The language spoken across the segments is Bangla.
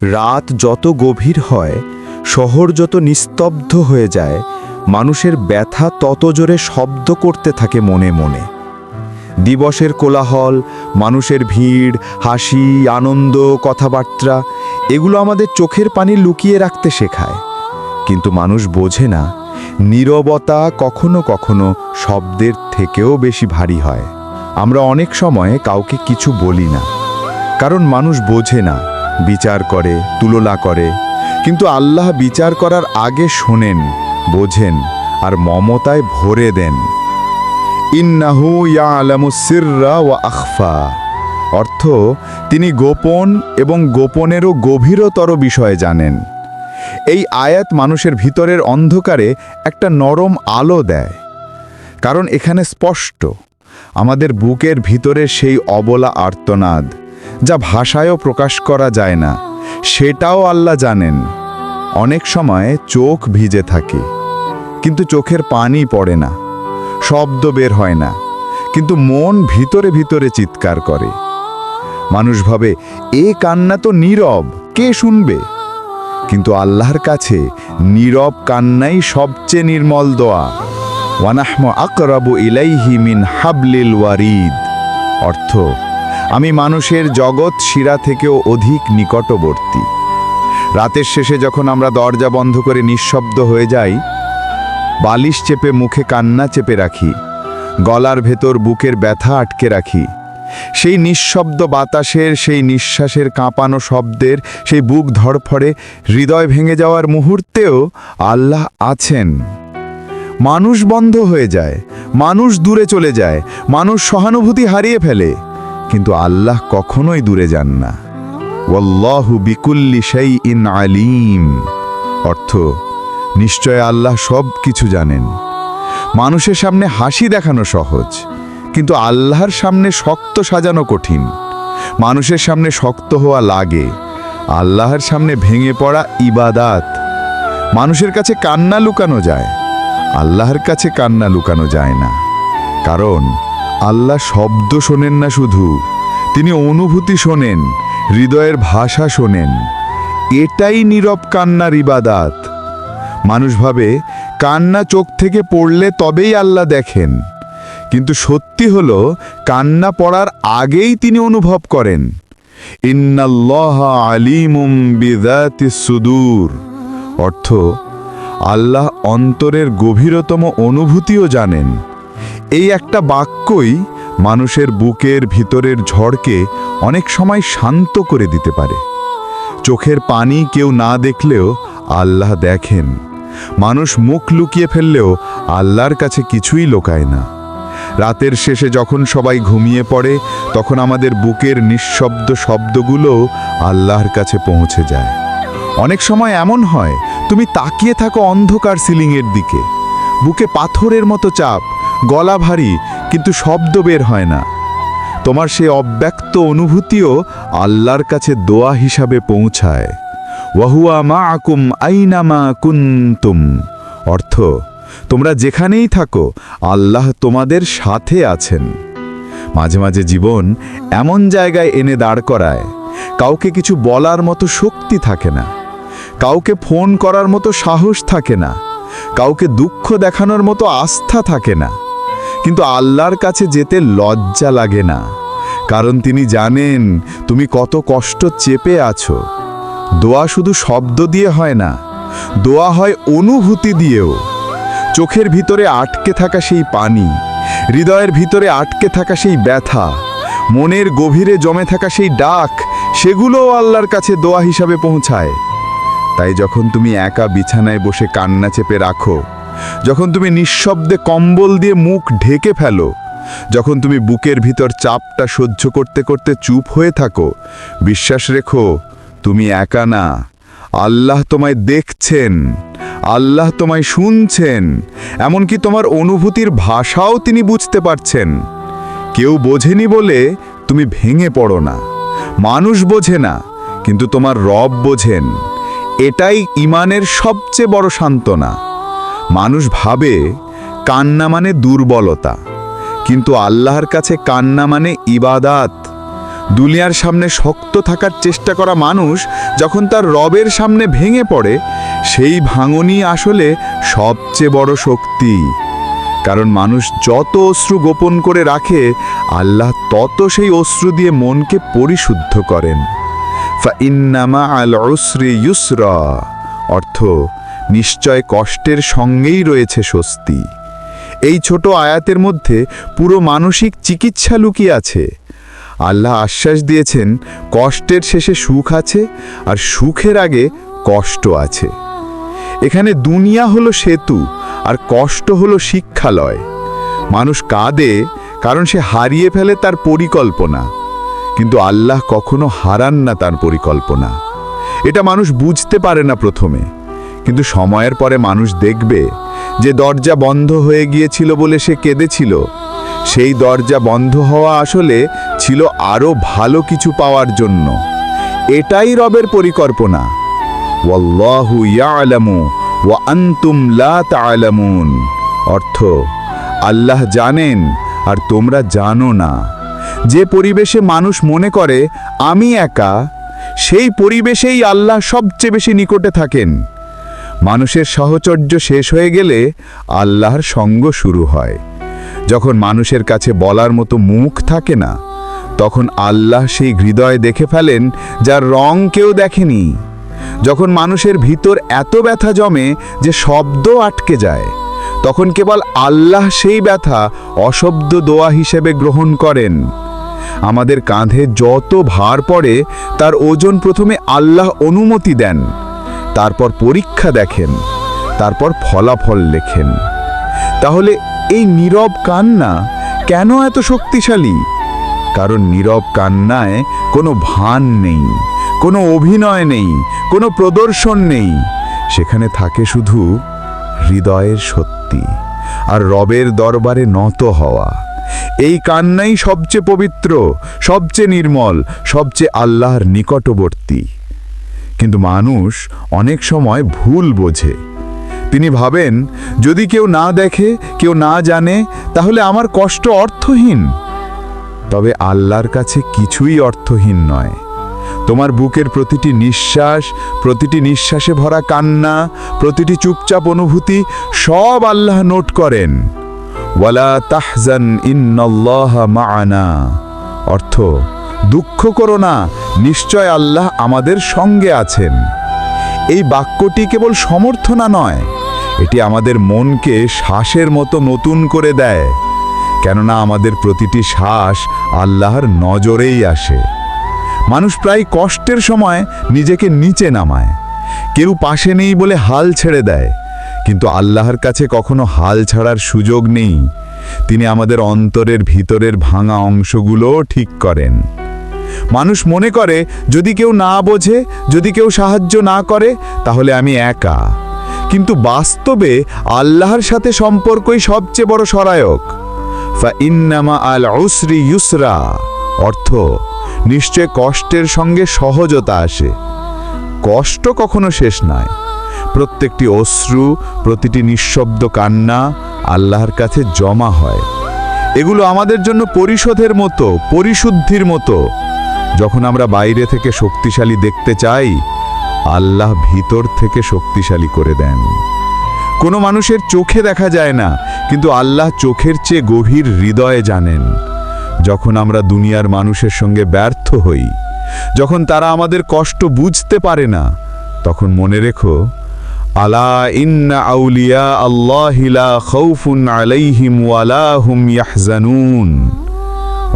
রাত যত গভীর হয়, শহর যত নিস্তব্ধ হয়ে যায়, মানুষের ব্যথা তত জোরে শব্দ করতে থাকে মনে মনে। দিবসের কোলাহল, মানুষের ভিড়, হাসি, আনন্দ, কথাবার্তা, এগুলো আমাদের চোখের পানি লুকিয়ে রাখতে শেখায়। কিন্তু মানুষ বোঝে না, নীরবতা কখনো কখনো শব্দের থেকেও বেশি ভারী হয়। আমরা অনেক সময় কাউকে কিছু বলি না, কারণ মানুষ বোঝে না বিচার করে, তুলনা করে। কিন্তু আল্লাহ বিচার করার আগে শোনেন, বোঝেন আর মমতায় ভরে দেন। ইন্নাহু ইয়ালামু সিররা ওয়া আখফা। অর্থ, তিনি গোপন এবং গোপনেরও গভীরতর বিষয়ে জানেন। এই আয়াত মানুষের ভিতরের অন্ধকারে একটা নরম আলো দেয়। কারণ এখানে স্পষ্ট, আমাদের বুকের ভিতরে সেই অবলা আর্তনাদ। যা ভাষায়ও প্রকাশ করা যায় না। সেটাও আল্লাহ জানেন। অনেক সময় চোখ ভিজে থাকে, কিন্তু চোখের পানি পড়ে না, শব্দ বের হয় না, কিন্তু মন ভিতরে ভিতরে চিৎকার করে। মানুষ ভাবে, এ কান্না তো নীরব, কে শুনবে? কিন্তু আল্লাহর কাছে নীরব কান্নাই সবচেয়ে নির্মল দোয়া। ওয়ানাহম আকরাবু ইলাইহি মিন হাবলিল ওয়ারিদ। অর্থ আমি মানুষের জগৎ শিরা থেকেও অধিক নিকটবর্তী। রাতের শেষে যখন আমরা দরজা বন্ধ করে নিঃশব্দ হয়ে যাই, বালিশ চেপে মুখে কান্না চেপে রাখি, গলার ভেতর বুকের ব্যথা আটকে রাখি। সেই নিঃশব্দ বাতাসের, সেই নিঃশ্বাসের কাঁপানো শব্দের, সেই বুক ধড়ফড়ে হৃদয় ভেঙে যাওয়ার মুহূর্তেও আল্লাহ আছেন। মানুষ বন্ধ হয়ে যায়, মানুষ দূরে চলে যায়, মানুষ সহানুভূতি হারিয়ে ফেলে। কিন্তু আল্লাহ কখনোই দূরে যান না। ওয়াল্লাহু বিকুল্লি সেই ইন আলিম। অর্থ, নিশ্চয় আল্লাহ সব কিছু জানেন। মানুষের সামনে হাসি দেখানো সহজ, কিন্তু আল্লাহর সামনে শক্ত সাজানো কঠিন। মানুষের সামনে শক্ত হওয়া লাগে, আল্লাহর সামনে ভেঙে পড়া ইবাদাত। মানুষের কাছে কান্না লুকানো যায়, আল্লাহর কাছে কান্না লুকানো যায় না। কারণ আল্লাহ শব্দ শোনেন না শুধু, তিনি অনুভূতি শোনেন, হৃদয়ের ভাষা শোনেন। এটাই নীরব কান্নার ইবাদাত। মানুষ ভাবে, কান্না চোখ থেকে পড়লে তবেই আল্লাহ দেখেন। কিন্তু সত্যি হলো, কান্না পড়ার আগেই তিনি অনুভব করেন। ইন্নাল্লাহ আলিমুম বিদাতি সুদূর। অর্থ, আল্লাহ অন্তরের গভীরতম অনুভূতিও জানেন। এই একটা বাক্যই মানুষের বুকের ভিতরের ঝড়কে অনেক সময় শান্ত করে দিতে পারে। চোখের পানি কেউ না দেখলেও আল্লাহ দেখেন। মানুষ মুখ লুকিয়ে ফেললেও আল্লাহর কাছে কিছুই লোকায় না। রাতের শেষে যখন সবাই ঘুমিয়ে পড়ে, তখন আমাদের বুকের নিঃশব্দ শব্দগুলো আল্লাহর কাছে পৌঁছে যায়। অনেক সময় এমন হয়, তুমি তাকিয়ে থাকো অন্ধকার সিলিংয়ের দিকে। বুকে পাথরের মতো চাপ গলা ভারী, কিন্তু শব্দ বের হয় না। তোমার সেই অব্যক্ত অনুভূতিও আল্লাহর কাছে দোয়া হিসাবে পৌঁছায়। ওয়াহুয়া মা আকুম আইনামা কুন্তুম। অর্থ, তোমরা যেখানেই থাকো, আল্লাহ তোমাদের সাথে আছেন। মাঝে মাঝে জীবন এমন জায়গায় এনে দাঁড় করায়, কাউকে কিছু বলার মতো শক্তি থাকে না। কাউকে ফোন করার মতো সাহস থাকে না। কাউকে দুঃখ দেখানোর মতো আস্থা থাকে না। কিন্তু আল্লাহর কাছে যেতে লজ্জা লাগে না। কারণ তিনি জানেন, তুমি কত কষ্ট চেপে আছো। দোয়া শুধু শব্দ দিয়ে হয় না, দোয়া হয় অনুভূতি দিয়েও। চোখের ভিতরে আটকে থাকা সেই পানি, হৃদয়ের ভিতরে আটকে থাকা সেই ব্যথা, মনের গভীরে জমে থাকা সেই ডাক, সেগুলোও আল্লাহর কাছে দোয়া হিসাবে পৌঁছায়। তাই যখন তুমি একা বিছানায় বসে কান্না চেপে রাখো যখন তুমি নিঃশব্দে কম্বল দিয়ে মুখ ঢেকে ফেলো, যখন তুমি বুকের ভিতর চাপটা সহ্য করতে করতে চুপ হয়ে থাকো, বিশ্বাস রেখো, তুমি একা না। আল্লাহ তোমায় দেখছেন, আল্লাহ তোমায় শুনছেন, এমনকি তোমার অনুভূতির ভাষাও তিনি বুঝতে পারছেন। কেউ বোঝেনি বলে তুমি ভেঙে পড়ো না। মানুষ বোঝে না, কিন্তু তোমার রব বোঝেন। এটাই ইমানের সবচেয়ে বড় সান্ত্বনা। মানুষ ভাবে কান্না মানে দুর্বলতা, কিন্তু আল্লাহর কাছে কান্না মানে ইবাদাত। দুনিয়ার সামনে শক্ত থাকার চেষ্টা করা মানুষ যখন তার রবের সামনে ভেঙে পড়ে, সেই ভাঙনই আসলে সবচেয়ে বড় শক্তি। কারণ মানুষ যত অশ্রু গোপন করে রাখে, আল্লাহ তত সেই অশ্রু দিয়ে মনকে পরিশুদ্ধ করেন। ফাইন্নামা আল উসরি ইউসরা, অর্থ নিশ্চয় কষ্টের সঙ্গেই রয়েছে স্বস্তি। এই ছোট আয়াতের মধ্যে পুরো মানসিক চিকিৎসা লুকিয়ে আছে। আল্লাহ আশ্বাস দিয়েছেন, কষ্টের শেষে সুখ আছে আর সুখের আগে কষ্ট আছে। এখানে দুনিয়া হলো সেতু আর কষ্ট হলো শিক্ষালয়। মানুষ কাঁদে কারণ সে হারিয়ে ফেলে তার পরিকল্পনা। কিন্তু আল্লাহ কখনো হারান না তার পরিকল্পনা। এটা মানুষ বুঝতে পারে না প্রথমে। কিন্তু সময়ের পরে মানুষ দেখবে যে দরজা বন্ধ হয়ে গিয়েছিল বলে সে কেঁদেছিল। সেই দরজা বন্ধ হওয়া আসলে ছিল আরও ভালো কিছু পাওয়ার জন্য। এটাই রবের পরিকল্পনা। অর্থ, আল্লাহ জানেন আর তোমরা জানো না। যে পরিবেশে মানুষ মনে করে, আমি একা, সেই পরিবেশেই আল্লাহ সবচেয়ে বেশি নিকটে থাকেন। মানুষের সাহচর্য শেষ হয়ে গেলে আল্লাহর সঙ্গ শুরু হয়। যখন মানুষের কাছে বলার মতো মুখ থাকে না, তখন আল্লাহ সেই হৃদয় দেখে ফেলেন যার রং কেউ দেখেনি। যখন মানুষের ভিতর এত ব্যথা জমে যে শব্দ আটকে যায়, তখন কেবল আল্লাহ সেই ব্যথা অশব্দ দোয়া হিসেবে গ্রহণ করেন। আমাদের কাঁধে যত ভার পড়ে, তার ওজন প্রথমে আল্লাহ অনুমতি দেন। তারপর পরীক্ষা দেখেন, তারপর ফলাফল লেখেন। তাহলে এই নীরব কান্না কেন এত শক্তিশালী? কারণ নীরব কান্নায় কোনো ভান নেই, কোনো অভিনয় নেই, কোনো প্রদর্শন নেই। সেখানে থাকে শুধু হৃদয়ের সত্যি আর রবের দরবারে নত হওয়া। এই কান্নাই সবচেয়ে পবিত্র, সবচেয়ে নির্মল, সবচেয়ে আল্লাহর নিকটবর্তী। কিন্তু মানুষ অনেক সময় ভুল বোঝে। তিনি ভাবেন, যদি কেউ না দেখে, কেউ না জানে, তাহলে আমার কষ্ট অর্থহীন। তবে আল্লাহর কাছে কিছুই অর্থহীন নয়। তোমার বুকের প্রতিটি নিঃশ্বাস, প্রতিটি নিঃশ্বাসে ভরা কান্না, প্রতিটি চুপচাপ অনুভূতি সব আল্লাহ নোট করেন। ওয়ালা তাহজান ইন্নাল্লাহ মাআনা। অর্থ দুঃখ করো না, নিশ্চয় আল্লাহ আমাদের সঙ্গে আছেন। এই বাক্যটি কেবল সমর্থনা নয়, এটি আমাদের মনকে শ্বাসের মতো নতুন করে দেয়, কেননা আমাদের প্রতিটি শ্বাস আল্লাহর নজরেই আসে। মানুষ প্রায় কষ্টের সময় নিজেকে নিচে নামায়, কেউ পাশে নেই বলে হাল ছেড়ে দেয়, কিন্তু আল্লাহর কাছে কখনো হাল ছাড়ার সুযোগ নেই। তিনি আমাদের অন্তরের ভিতরের ভাঙা অংশগুলোও ঠিক করেন। মানুষ মনে করে, যদি কেউ না বোঝে, যদি কেউ সাহায্য না করে, তাহলে আমি একা। কিন্তু বাস্তবে আল্লাহর সাথে সম্পর্কই সবচেয়ে বড় সহায়ক। ফা ইন্নামা আল উসরি ইউসরা, অর্থ, নিশ্চয় কষ্টের সঙ্গে সহজতা আসে। কষ্ট কখনো শেষ নয় প্রত্যেকটি অশ্রু, প্রতিটি নিঃশব্দ কান্না আল্লাহর কাছে জমা হয়। এগুলো আমাদের জন্য পরিশোধের মতো, পরিশুদ্ধির মতো। যখন আমরা বাইরে থেকে শক্তিশালী দেখতে চাই, আল্লাহ ভিতর থেকে শক্তিশালী করে দেন। কোনো মানুষের চোখে দেখা যায় না, কিন্তু আল্লাহ চোখের চেয়ে গভীর হৃদয়ে জানেন। যখন আমরা দুনিয়ার মানুষের সঙ্গে ব্যর্থ হই, যখন তারা আমাদের কষ্ট বুঝতে পারে না, তখন মনে রেখো, আলা ইন্না আউলিয়া আল্লাহিলা খৌফুন আলাইহিম ওয়ালা হুম ইয়াহজানুন।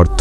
অর্থ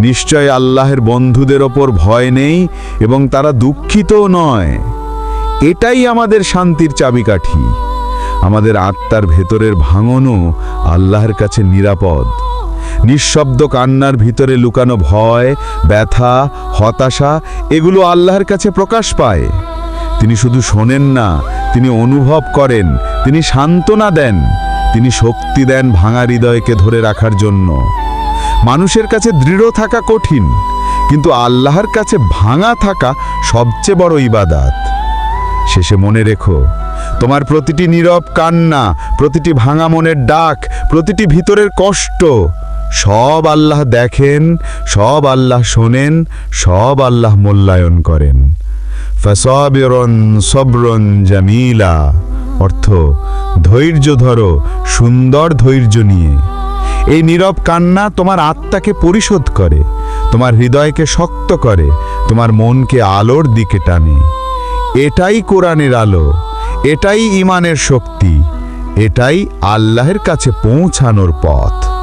নিশ্চয় আল্লাহের বন্ধুদের ওপর ভয় নেই এবং তারা দুঃখিতও নয়। এটাই আমাদের শান্তির চাবিকাঠি। আমাদের আত্মার ভেতরের ভাঙনও আল্লাহর কাছে নিরাপদ। নিঃশব্দ কান্নার ভিতরে লুকানো ভয়, ব্যথা, হতাশা, এগুলো আল্লাহর কাছে প্রকাশ পায়। তিনি শুধু শোনেন না, তিনি অনুভব করেন, তিনি সান্ত্বনা দেন, তিনি শক্তি দেন ভাঙা হৃদয়কে ধরে রাখার জন্য। মানুষের কাছে দৃঢ় থাকা কঠিন, কিন্তু আল্লাহর কাছে ভাঙা থাকা সবচেয়ে বড় ইবাদাত। শেষে মনে রেখো, তোমার প্রতিটি নীরব কান্না, প্রতিটি ভাঙা মনের ডাক, প্রতিটি ভিতরের কষ্ট, সব আল্লাহ দেখেন, সব আল্লাহ শোনেন, সব আল্লাহ মূল্যায়ন করেন। ফসবিরন সবরন জামিলা। অর্থ, ধৈর্য ধরো, সুন্দর ধৈর্য নিয়ে। এই নীরব কান্না তোমার আত্মাকে পরিশোধ করে, তোমার হৃদয়কে শক্ত করে, তোমার মনকে আলোর দিকে টানে। এটাই কোরআনের আলো, এটাই ইমানের শক্তি, এটাই আল্লাহের কাছে পৌঁছানোর পথ।